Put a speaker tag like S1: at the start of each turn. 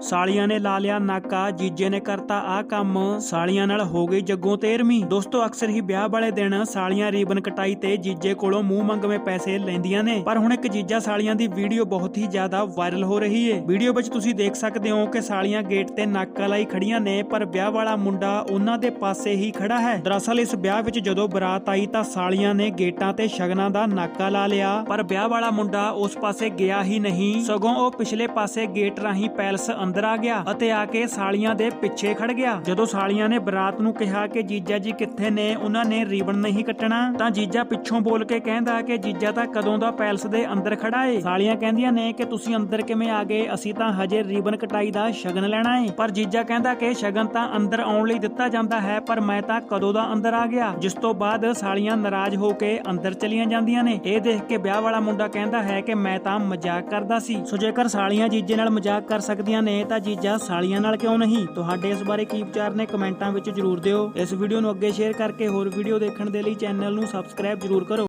S1: ਸਾਲੀਆਂ ਨੇ ਲਾ ਲਿਆ ਨਾਕਾ, ਜੀਜੇ ਨੇ ਕਰਤਾ ਆ ਕੰਮ। ਸਾਲੀਆਂ ਨਾਲ ਹੋ ਗਈ ਜੱਗੋਂ ਤੇਰਵੀਂ। ਦੋਸਤੋ, ਅਕਸਰ ਹੀ ਵਿਆਹ ਵਾਲੇ ਦਿਨ ਸਾਲੀਆਂ ਰੀਬਨ ਕਟਾਈ ਤੇ ਜੀਜੇ ਕੋਲੋਂ ਮੂੰਹ ਮੰਗਵੇਂ ਪੈਸੇ ਲੈਂਦੀਆਂ ਨੇ। ਪਰ ਹੁਣ ਇੱਕ ਜੀਜਾ ਸਾਲੀਆਂ ਦੀ ਵੀਡੀਓ ਬਹੁਤ ਹੀ ਜ਼ਿਆਦਾ ਵਾਇਰਲ ਹੋ ਰਹੀ ਏ। ਵੀਡੀਓ ਵਿੱਚ ਤੁਸੀਂ ਦੇਖ ਸਕਦੇ ਹੋ ਕਿ ਸਾਲੀਆਂ ਗੇਟ ਤੇ ਨਾਕਾ ਲਾਈ ਖੜੀਆਂ ਨੇ, ਪਰ ਵਿਆਹ ਵਾਲਾ ਮੁੰਡਾ ਉਹਨਾਂ ਦੇ ਪਾਸੇ ਹੀ ਖੜਾ ਹੈ। ਦਰਅਸਲ, ਇਸ ਵਿਆਹ ਵਿੱਚ ਜਦੋਂ ਬਰਾਤ ਆਈ ਤਾਂ ਸਾਲੀਆਂ ਨੇ ਗੇਟਾਂ ਤੇ ਸ਼ਗਨਾਂ ਦਾ ਨਾਕਾ ਲਾ ਲਿਆ। ਪਰ ਵਿਆਹ ਵਾਲਾ ਮੁੰਡਾ ਉਸ ਪਾਸੇ ਗਿਆ ਹੀ ਨਹੀਂ। ਸਗੋਂ ਉਹ ਪਿਛਲੇ ਪਾਸੇ ਗੇਟ ਰਾਹੀਂ ਪੈਲਸ ਅੰਦਰ ਆ ਗਿਆ ਅਤੇ ਆ ਕੇ ਸਾਲੀਆਂ ਦੇ ਪਿੱਛੇ ਖੜ ਗਿਆ। ਜਦੋਂ ਸਾਲੀਆਂ ਨੇ ਬਰਾਤ ਨੂੰ ਕਿਹਾ ਕਿ ਜੀਜਾ ਜੀ ਕਿੱਥੇ ਨੇ, ਉਹਨਾਂ ਨੇ ਰੀਬਨ ਨਹੀਂ ਕੱਟਣਾ, ਤਾਂ ਜੀਜਾ ਪਿੱਛੋਂ ਬੋਲ ਕੇ ਕਹਿੰਦਾ ਕਿ ਜੀਜਾ ਤਾਂ ਕਦੋਂ ਦਾ ਪੈਲਸ ਦੇ ਅੰਦਰ ਖੜਾ ਏ। ਸਾਲੀਆਂ ਕਹਿੰਦੀਆਂ ਨੇ ਕਿ ਤੁਸੀਂ ਅੰਦਰ ਕਿਵੇਂ ਆ ਗਏ, ਅਸੀਂ ਤਾਂ ਹਜੇ ਰੀਬਨ ਕਟਾਈ ਦਾ ਸ਼ਗਨ ਲੈਣਾ ਏ। ਪਰ ਜੀਜਾ ਕਹਿੰਦਾ ਕਿ ਸ਼ਗਨ ਤਾਂ ਅੰਦਰ ਆਉਣ ਲਈ ਦਿੱਤਾ ਜਾਂਦਾ ਹੈ, ਪਰ ਮੈਂ ਤਾਂ ਕਦੋਂ ਦਾ ਅੰਦਰ ਆ ਗਿਆ, ਜਿਸ ਤੋਂ ਬਾਅਦ ਸਾਲੀਆਂ ਨਾਰਾਜ਼ ਹੋ ਕੇ ਅੰਦਰ ਚਲੀਆਂ ਜਾਂਦੀਆਂ ਨੇ। ਇਹ ਦੇਖ ਕੇ ਵਿਆਹ ਵਾਲਾ ਮੁੰਡਾ ਕਹਿੰਦਾ ਹੈ ਕਿ ਮੈਂ ਤਾਂ ਮਜ਼ਾਕ ਕਰਦਾ ਸੀ। ਸੋ ਜੇਕਰ ਸਾਲੀਆਂ ਜੀਜੇ ਨਾਲ ਮਜ਼ਾਕ ਕਰ ਸਕਦੀਆਂ ਨੇ ਤਾਂ ਜੀਜਾ ਸਾਲੀਆਂ ਨਾਲ ਕਿਉਂ ਨਹੀਂ? ਤੁਹਾਡੇ ਇਸ ਬਾਰੇ ਕੀ ਵਿਚਾਰ ਨੇ ਕਮੈਂਟਾਂ ਵਿੱਚ ਜਰੂਰ ਦਿਓ। ਇਸ ਵੀਡੀਓ ਨੂੰ ਅੱਗੇ ਸ਼ੇਅਰ ਕਰਕੇ ਹੋਰ ਵੀਡੀਓ ਦੇਖਣ ਦੇ ਲਈ ਚੈਨਲ ਨੂੰ ਸਬਸਕ੍ਰਾਈਬ ਜਰੂਰ ਕਰੋ।